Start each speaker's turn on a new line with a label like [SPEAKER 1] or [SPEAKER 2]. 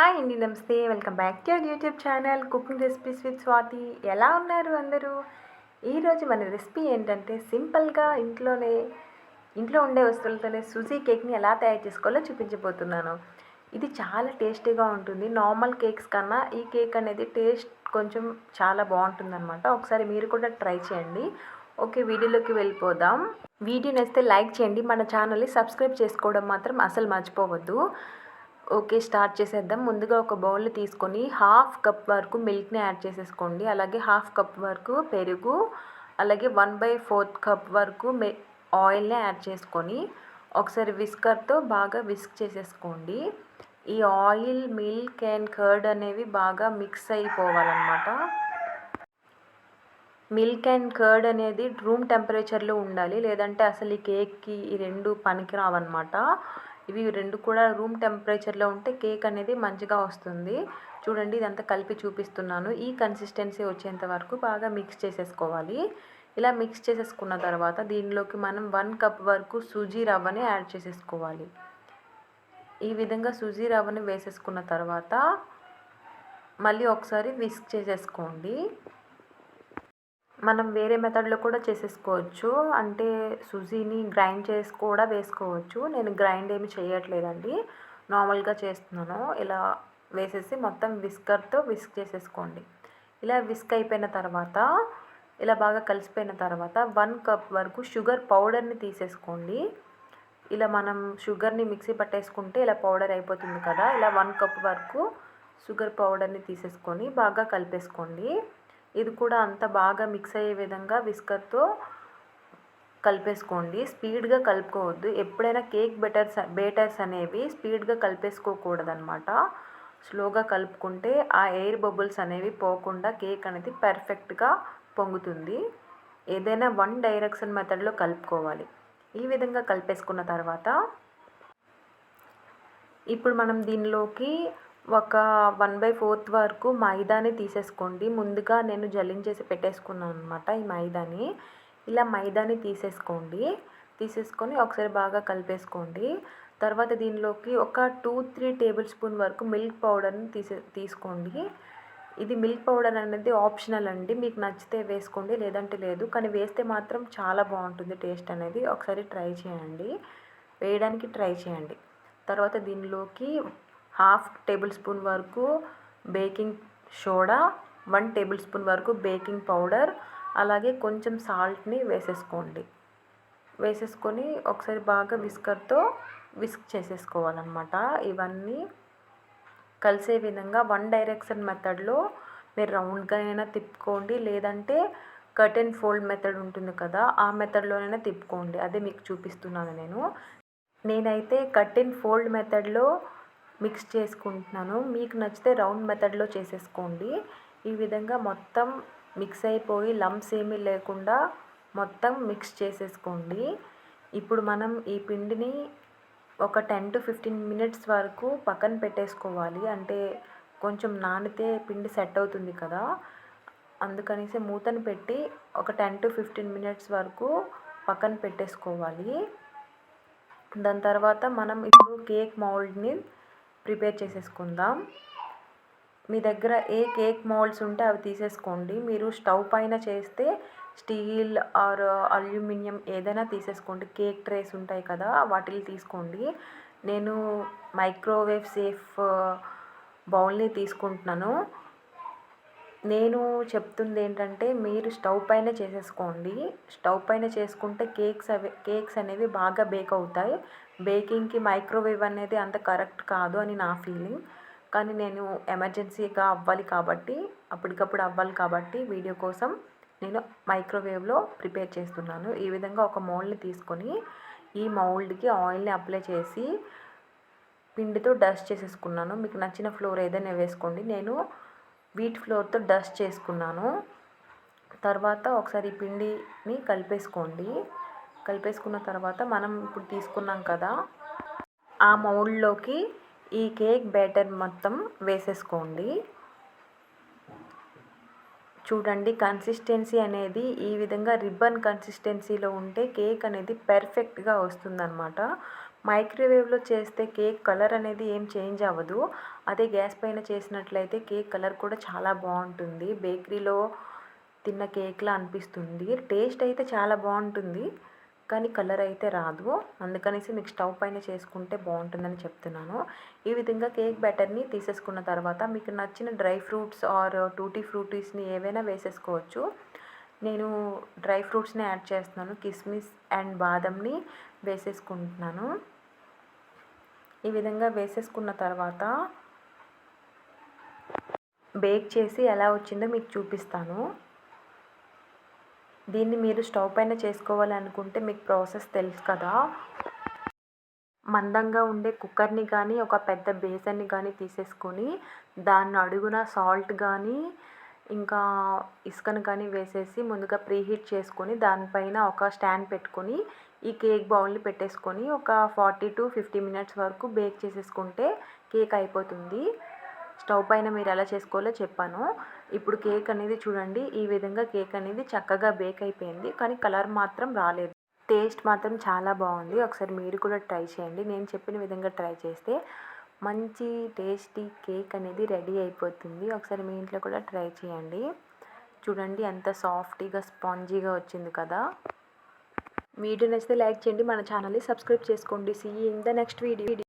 [SPEAKER 1] Hi అండి నమస్తే. Welcome back to our YouTube channel cooking recipes with Swathi. ఎలా ఉన్నారు అందరూ? ఈరోజు మన రెసిపీ ఏంటంటే సింపుల్గా ఇంట్లోనే ఇంట్లో ఉండే వస్తువులతోనే సుజీ కేక్ని ఎలా తయారు చేసుకోవాలో చూపించబోతున్నాను. ఇది చాలా టేస్టీగా ఉంటుంది. నార్మల్ కేక్స్ కన్నా ఈ కేక్ అనేది టేస్ట్ కొంచెం చాలా బాగుంటుందన్నమాట. ఒకసారి మీరు కూడా ట్రై చేయండి. ఓకే వీడియోలోకి వెళ్ళిపోదాం. వీడియో నచ్చితే లైక్ చేయండి. మన ఛానల్ని సబ్స్క్రైబ్ చేసుకోవడం మాత్రం అసలు మర్చిపోవద్దు. ఓకే స్టార్ట్ చేసేద్దాం. ముందుగా ఒక బౌల్ తీసుకొని హాఫ్ కప్ వరకు మిల్క్ని యాడ్ చేసేసుకోండి. అలాగే హాఫ్ కప్ వరకు పెరుగు అలాగే వన్ బై ఫోర్త్ కప్ వరకు మే ఆయిల్ని యాడ్ చేసుకొని ఒకసారి విస్కర్తో బాగా విస్క్ చేసేసుకోండి. ఈ ఆయిల్ మిల్క్ అండ్ కర్డ్ అనేవి బాగా మిక్స్ అయిపోవాలన్నమాట. మిల్క్ అండ్ కర్డ్ అనేది రూమ్ టెంపరేచర్లో ఉండాలి. లేదంటే అసలు ఈ కేక్కి ఈ రెండు పనికిరావన్నమాట. ఇవి రెండు కూడా రూమ్ టెంపరేచర్లో ఉంటే కేక్ అనేది మంచిగా వస్తుంది. చూడండి ఇదంతా కలిపి చూపిస్తున్నాను. ఈ కన్సిస్టెన్సీ వచ్చేంత వరకు బాగా మిక్స్ చేసేసుకోవాలి. ఇలా మిక్స్ చేసేసుకున్న తర్వాత దీనిలోకి మనం వన్ కప్ వరకు సూజీ రవ్వని యాడ్ చేసేసుకోవాలి. ఈ విధంగా సూజీ రవ్వని వేసేసుకున్న తర్వాత మళ్ళీ ఒకసారి విస్క్ చేసేసుకోండి. మనం వేరే మెథడ్లో కూడా చేసేసుకోవచ్చు. అంటే సుజీని గ్రైండ్ చేసి కూడా వేసుకోవచ్చు. నేను గ్రైండ్ ఏమి చేయట్లేదండి. నార్మల్గా చేస్తున్నాను. ఇలా వేసేసి మొత్తం విస్కర్తో విస్క్ చేసేసుకోండి. ఇలా విస్క్ అయిపోయిన తర్వాత ఇలా బాగా కలిసిపోయిన తర్వాత వన్ కప్ వరకు షుగర్ పౌడర్ని తీసేసుకోండి. ఇలా మనం షుగర్ని మిక్సీ పట్టేసుకుంటే ఇలా పౌడర్ అయిపోతుంది కదా. ఇలా వన్ కప్ వరకు షుగర్ పౌడర్ని తీసేసుకొని బాగా కలిపేసుకోండి. ఇది కూడా అంత బాగా మిక్స్ అయ్యే విధంగా విస్కర్తో కలిపేసుకోండి. స్పీడ్గా కలుపుకోవద్దు. ఎప్పుడైనా కేక్ బెటర్స్ బేటర్స్ అనేవి స్పీడ్గా కలిపేసుకోకూడదనమాట స్లోగా కలుపుకుంటే ఆ ఎయిర్ బబుల్స్ అనేవి పోకుండా కేక్ అనేది పర్ఫెక్ట్గా పొంగుతుంది. ఏదైనా వన్ డైరెక్షన్ మెథడ్లో కలుపుకోవాలి. ఈ విధంగా కలిపేసుకున్న తర్వాత ఇప్పుడు మనం దీనిలోకి ఒక వన్ బై ఫోర్త్ వరకు మైదాని తీసేసుకోండి. ముందుగా నేను జల్లించేసి పెట్టేసుకున్నాను అనమాట ఈ మైదాని. ఇలా మైదాని తీసేసుకోండి. తీసేసుకొని ఒకసారి బాగా కలిపేసుకోండి. తర్వాత దీనిలోకి ఒక టూ త్రీ టేబుల్ స్పూన్ వరకు మిల్క్ పౌడర్ని తీసే తీసుకోండి. ఇది మిల్క్ పౌడర్ అనేది ఆప్షనల్ అండి. మీకు నచ్చితే వేసుకోండి లేదంటే లేదు. కానీ వేస్తే మాత్రం చాలా బాగుంటుంది టేస్ట్ అనేది. ఒకసారి ట్రై చేయండి. వేయడానికి ట్రై చేయండి. తర్వాత దీనిలోకి హాఫ్ టేబుల్ స్పూన్ వరకు baking soda one tablespoon వరకు బేకింగ్ పౌడర్ అలాగే కొంచెం సాల్ట్ని వేసేసుకోండి. వేసేసుకొని ఒకసారి బాగా విస్కర్తో విస్క్ చేసేసుకోవాలన్నమాట. ఇవన్నీ కలిసే విధంగా వన్ డైరెక్షన్ మెథడ్లో మీరు రౌండ్గా అయినా తిప్పుకోండి. లేదంటే కట్ అండ్ ఫోల్డ్ మెథడ్ ఉంటుంది కదా ఆ మెథడ్లోనైనా తిప్పుకోండి. అదే మీకు చూపిస్తున్నాను నేను. నేనైతే కట్ అండ్ ఫోల్డ్ మెథడ్లో మిక్స్ చేసుకుంటున్నాను. మీకు నచ్చితే రౌండ్ మెథడ్లో చేసేసుకోండి. ఈ విధంగా మొత్తం మిక్స్ అయిపోయి లంప్స్ ఏమీ లేకుండా మొత్తం మిక్స్ చేసేసుకోండి. ఇప్పుడు మనం ఈ పిండిని ఒక టెన్ టు ఫిఫ్టీన్ మినిట్స్ వరకు పక్కన పెట్టేసుకోవాలి. అంటే కొంచెం నానితే పిండి సెట్ అవుతుంది కదా. అందుకనేసి మూతను పెట్టి ఒక టెన్ టు ఫిఫ్టీన్ మినిట్స్ వరకు పక్కన పెట్టేసుకోవాలి. దాని తర్వాత మనం ఇప్పుడు కేక్ మౌల్డ్ని ప్రిపేర్ చేసేసుకుందాం. మీ దగ్గర ఏ కేక్ మోల్డ్స్ ఉంటే అవి తీసేసుకోండి. మీరు స్టవ్ పైన చేస్తే స్టీల్ ఆర్ అల్యూమినియం ఏదైనా తీసేసుకోండి. కేక్ ట్రేస్ ఉంటాయి కదా వాటిని తీసుకోండి. నేను మైక్రోవేవ్ సేఫ్ బౌల్ని తీసుకుంటున్నాను. నేను చెప్తుంది ఏంటంటే మీరు స్టవ్ పైన చేసేసుకోండి. స్టవ్ పైన చేసుకుంటే కేక్స్ అవి కేక్స్ అనేవి బాగా బేక్ అవుతాయి. బేకింగ్కి మైక్రోవేవ్ అనేది అంత కరెక్ట్ కాదు అని నా ఫీలింగ్. కానీ నేను ఎమర్జెన్సీగా అవ్వాలి కాబట్టి అప్పటికప్పుడు అవ్వాలి కాబట్టి వీడియో కోసం నేను మైక్రోవేవ్లో ప్రిపేర్ చేస్తున్నాను. ఈ విధంగా ఒక మౌల్డ్ని తీసుకొని ఈ మౌల్డ్కి ఆయిల్ని అప్లై చేసి పిండితో డస్ట్ చేసేసుకున్నాను. మీకు నచ్చిన ఫ్లోర్ ఏదైనా వేసుకోండి. నేను వీట్ ఫ్లోర్తో డస్ట్ చేసుకున్నాను. తర్వాత ఒకసారి పిండిని కలిపేసుకోండి. కలిపేసుకున్న తర్వాత మనం ఇప్పుడు తీసుకున్నాం కదా ఆ మౌల్డ్లోకి ఈ కేక్ బ్యాటర్ మొత్తం వేసేసుకోండి. చూడండి కన్సిస్టెన్సీ అనేది ఈ విధంగా రిబ్బన్ కన్సిస్టెన్సీలో ఉంటే కేక్ అనేది పెర్ఫెక్ట్గా వస్తుందన్నమాట. మైక్రోవేవ్లో చేస్తే కేక్ కలర్ అనేది ఏం చేంజ్ అవ్వదు. అదే గ్యాస్ పైన చేసినట్లయితే కేక్ కలర్ కూడా చాలా బాగుంటుంది. బేకరీలో తిన్న కేక్లా అనిపిస్తుంది. టేస్ట్ అయితే చాలా బాగుంటుంది. కానీ కలర్ అయితే రాదు. అందుకనేసి మీకు స్టవ్ పైన చేసుకుంటే బాగుంటుందని చెప్తున్నాను. ఈ విధంగా కేక్ బ్యాటర్ని తీసేసుకున్న తర్వాత మీకు నచ్చిన డ్రై ఫ్రూట్స్ ఆర్ టూటీ ఫ్రూటీస్ని ఏవైనా వేసేసుకోవచ్చు. నేను డ్రై ఫ్రూట్స్ని యాడ్ చేస్తున్నాను. కిస్మిస్ అండ్ బాదంని వేసేసుకుంటున్నాను. ఈ విధంగా వేసేసుకున్న తర్వాత బేక్ చేసి ఎలా వచ్చిందో మీకు చూపిస్తాను. దీన్ని మీరు స్టవ్ పైన చేసుకోవాలనుకుంటే మీకు ప్రాసెస్ తెలుసు కదా. మందంగా ఉండే కుక్కర్ని కానీ ఒక పెద్ద బేసన్ని కానీ తీసేసుకొని దాన్ని అడుగున సాల్ట్ కానీ ఇంకా ఇసుకను కానీ వేసేసి ముందుగా ప్రీహీట్ చేసుకొని దానిపైన ఒక స్టాండ్ పెట్టుకొని ఈ కేక్ బౌల్ని పెట్టేసుకొని ఒక ఫార్టీ టు ఫిఫ్టీ మినిట్స్ వరకు బేక్ చేసేసుకుంటే కేక్ అయిపోతుంది. స్టవ్ పైన మీరు ఎలా చేసుకోవాలో చెప్పాను. ఇప్పుడు కేక్ అనేది చూడండి ఈ విధంగా కేక్ అనేది చక్కగా బేక్ అయిపోయింది కానీ కలర్ మాత్రం రాలేదు. టేస్ట్ మాత్రం చాలా బాగుంది. ఒకసారి మీరు కూడా ట్రై చేయండి. నేను చెప్పిన విధంగా ట్రై చేస్తే మంచి టేస్టీ కేక్ అనేది రెడీ అయిపోతుంది. ఒకసారి మీ ఇంట్లో కూడా ట్రై చేయండి. చూడండి ఎంత సాఫ్టీగా స్పాంజీగా వచ్చింది కదా. వీడియో నచ్చితే లైక్ చేయండి. మన ఛానల్ని సబ్స్క్రైబ్ చేసుకోండి. See in the next video